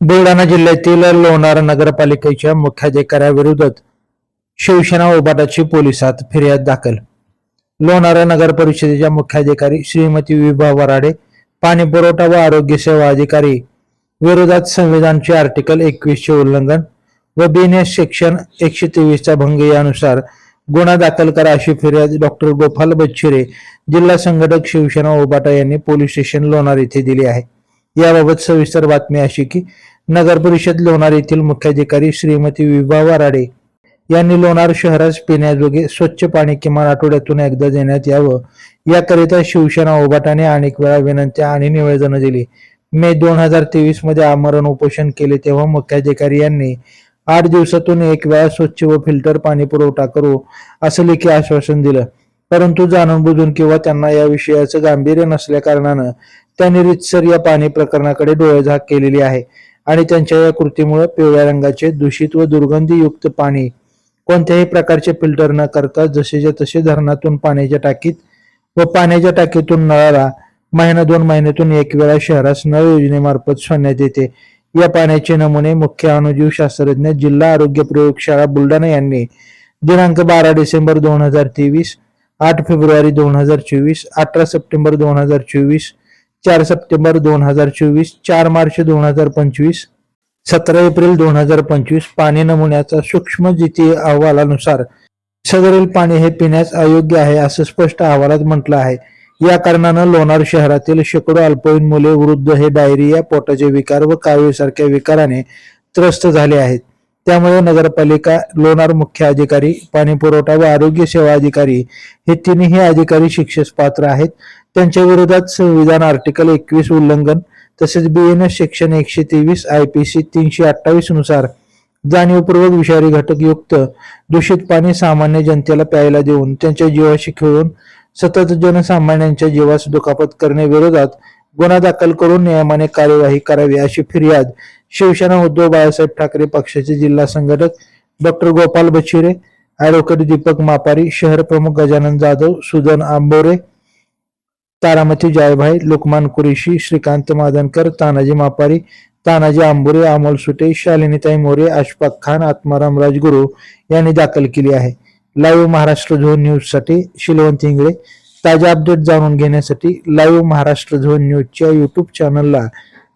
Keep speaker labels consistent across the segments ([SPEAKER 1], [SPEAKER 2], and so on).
[SPEAKER 1] बुलढाणा जिल्ह्यातील लोणार नगरपालिकेच्या मुख्याधिकाऱ्याविरोधात शिवसेना उभाटाची पोलिसात फिर्याद दाखल. लोणारा नगर परिषदेच्या मुख्याधिकारी श्रीमती विभा वराडे पाणी पुरवठा व आरोग्य सेवा अधिकारी विरोधात संविधानचे आर्टिकल एकवीस चे उल्लंघन व बीएनएस सेक्शन एकशे तेवीसचा भंग यानुसार गुन्हा दाखल करा अशी फिर्याद डॉक्टर गोपाल बच्छिरे जिल्हा संघटक शिवसेना उबाटा यांनी पोलीस स्टेशन लोणार येथे दिली आहे. याबाबत सविस्तर बातमी अशी की नगर परिषद लोणार येथील मुख्याधिकारी श्रीमती विभा वराडे यांनी लोणार शहरास पिण्याजोगे स्वच्छ पाणी किमान आठवड्यातून एकदा देण्यात यावं. याकरिता शिवसेना ओबाटाने अनेक वेळा विनंत्या आणि निवेदनं दिली. मे दोन हजार तेवीसमध्ये आमरण उपोषण केले तेव्हा मुख्याधिकारी यांनी आठ दिवसातून एक वेळा स्वच्छ व फिल्टर पाणी पुरवठा करू असं लेखी आश्वासन दिलं. परंतु जाणून बुजून किंवा त्यांना या विषयाचं गांभीर्य नसल्या कारणानं त्यांनी रितसर या पाणी प्रकरणाकडे डोळेझाक केलेली आहे. आणि त्यांच्या या कृतीमुळे पिवळ्या रंगाचे दूषित व दुर्गंधीयुक्त पाणी कोणत्याही प्रकारचे फिल्टर न करता जसेच्या तसे धरणातून पाण्याच्या टाकीत व पाण्याच्या टाकीतून नळाला महिना दोन महिन्यातून एक वेळा शहरास नळ योजनेमार्फत सोडण्यात येते. या पाण्याचे नमुने मुख्य अणुजीव शास्त्रज्ञ जिल्हा आरोग्य प्रयोगशाळा बुलढाणा यांनी दिनांक बारा डिसेंबर दोन हजार तेवीस आठ फेब्रुवारी दोन हजार चोवीस अठरा सप्टेंबर दोन हजार चोवीस चार सप्टेंबर दोन हजार चोवीस चार मार्च दोन हजार पंचवीस सतरा एप्रिल दोन हजार पंचवीस पाणी नमुन्याचा सूक्ष्म जितीय अहवालानुसार सदरील पाणी हे पिण्यास अयोग्य आहे असं स्पष्ट अहवालात म्हटलं आहे. या कारणानं लोणार शहरातील शेकडो अल्पवयीन मुले वृद्ध हे डायरिया पोटाचे विकार व कावीळसारख्या विकाराने त्रस्त झाले आहेत. त्यामुळे नगरपालिका लोणार मुख्य अधिकारी पाणी पुरवठा व आरोग्य सेवा अधिकारी हे तिन्ही अधिकारी शिक्षेस पात्र आहेत. त्यांच्या विरोधात संविधान आर्टिकल एकवीस उल्लंघन तसेच बीएनएस सेक्शन एकशे तेवीस आय पी सी तीनशे अठ्ठावीसनुसार जाणीवपूर्वक विषारी घटक युक्त दूषित पाणी सामान्य जनतेला प्यायला देऊन त्यांच्या जीवाशी खेळून सतत जनसामान्यांच्या जीवास दुखापत करण्याविरोधात गुन्हा दाखल करून नियमाने कार्यवाही करावी अशी फिर्याद शिवसेना उद्धव बाळासाहेब ठाकरे पक्षाचे जिल्हा संघटक डॉक्टर गोपाल बचिरे ऍडव्होकेट दीपक मापारी शहर प्रमुख गजानन जाधव सुदन आंबोरे तारामती जायभाई लुकमान कुरेशी श्रीकांत मादनकर तानाजी मापारी तानाजी आंबुरे अमोल सुटे शालिनीताई मोरे अशफाक खान आत्माराम राजगुरू यांनी दाखल केली आहे. लाईव्ह महाराष्ट्र झोन न्यूजसाठी शिलवंत इंगळे. ताज्या अपडेट जाणून घेण्यासाठी लाईव्ह महाराष्ट्र झोन न्यूजच्या युट्यूब चॅनलला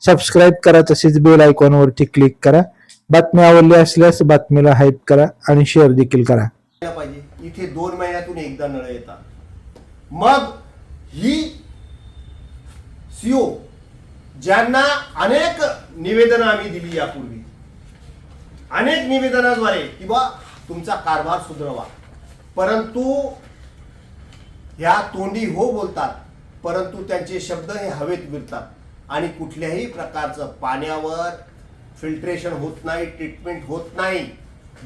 [SPEAKER 1] सबस्क्राईब करा तसेच बेल आयकॉनवरती क्लिक करा. बातमी आवडली असल्यास बातमीला हाईप करा आणि शेअर देखील करा.
[SPEAKER 2] पाहिजे इथे दोन महिन्यातून एकदा नळ येतात. मग ही सीओ ज्यांना अनेक निवेदनं आम्ही दिली यापूर्वी. अनेक निवेदनाद्वारे किंवा तुमचा कारभार सुधरवा. परंतु ह्या तोंडी हो बोलतात परंतु त्यांचे शब्द हे हवेत विरतात. आणि कुठल्याही प्रकारचं पाण्यावर फिल्ट्रेशन होत नाही ट्रीटमेंट होत नाही.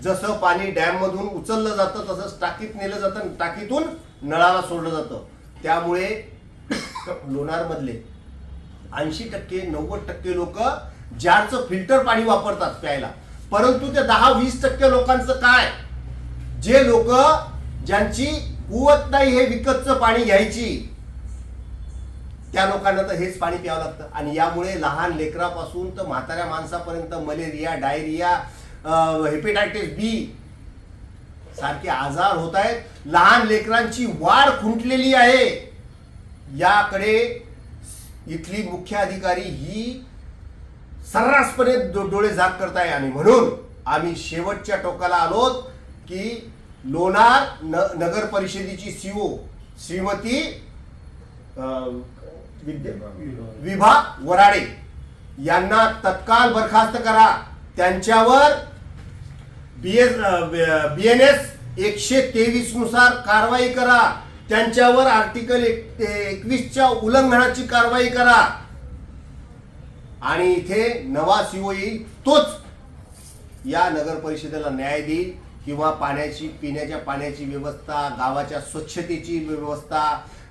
[SPEAKER 2] जसं पाणी डॅममधून उचललं जातं तसंच टाकीत नेलं जातं टाकीतून नळाला सोडलं जातं. त्यामुळे लोणारमधले ऐंशी टक्के नव्वद टक्के लोक जारचं फिल्टर पाणी वापरतात प्यायला. परंतु त्या दहा वीस टक्के लोकांचं काय? जे लोक ज्यांची कुवत नाही हे विकतचं पाणी घ्यायची त्या लोकांना तर हेच पाणी प्यावं लागतं. आणि यामुळे लहान लेकरापासून तर म्हाताऱ्या माणसापर्यंत मलेरिया डायरिया हेपेटायटिस बी सारखे आजार होत आहेत. लहान लेकरांची वाढ खुंटलेली आहे. याकडे इथली मुख्य अधिकारी ही सर्रासपणे डोळे झाक करताय आणि म्हणून आम्ही शेवटच्या टोकाला आलोत की लोणार न नगर परिषदेची सीओ श्रीमती अं, विद्या- विभा वराडे यांना तत्काळ बरखास्त करा. त्यांच्यावर बी एन एस एकशे तेवीसनुसार कारवाई करा. त्यांच्यावर आर्टिकल एक एकवीसच्या उल्लंघनाची कारवाई करा. आणि इथे नवा सीओ येईल तोच या नगर परिषदेला न्याय देईल. किंवा पाण्याची पिण्याच्या पाण्याची व्यवस्था गावाच्या स्वच्छतेची व्यवस्था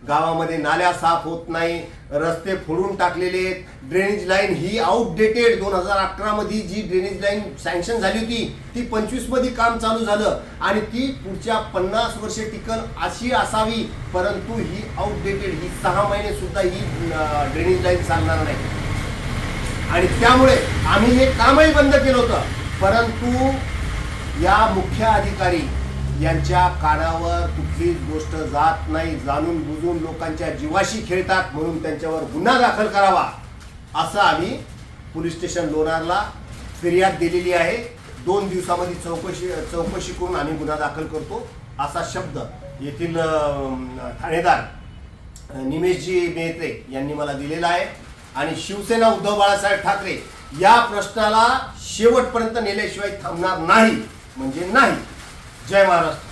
[SPEAKER 2] गावामध्ये नाल्या साफ होत नाही रस्ते फोडून टाकलेले आहेत. ड्रेनेज लाईन ही आउटडेटेड दोन हजार अठरा मध्ये जी ड्रेनेज लाईन सँक्शन झाली होती ती पंचवीसमध्ये काम चालू झालं आणि ती पुढच्या पन्नास वर्षे टिकल अशी असावी परंतु ही आउटडेटेड ही सहा महिने सुद्धा ही ड्रेनेज लाईन चालणार नाही. आणि त्यामुळे आम्ही हे कामही बंद केलं होतं परंतु या मुख्य अधिकारी यांच्या कानावर कुठलीच गोष्ट जात नाही जाणून बुजून लोकांच्या जीवाशी खेळतात म्हणून त्यांच्यावर गुन्हा दाखल करावा असं आम्ही पोलीस स्टेशन लोणारला फिर्याद दिलेली आहे. दोन दिवसामध्ये चौकशी चौकशी करून आम्ही गुन्हा दाखल करतो असा शब्द येथील ठाणेदार निमेशजी मेहत्रे यांनी मला दिलेला आहे. आणि शिवसेना उद्धव बाळासाहेब ठाकरे या प्रश्नाला शेवटपर्यंत नेल्याशिवाय थांबणार नाही. म्हणजे नाही. जय महाराष्ट्र.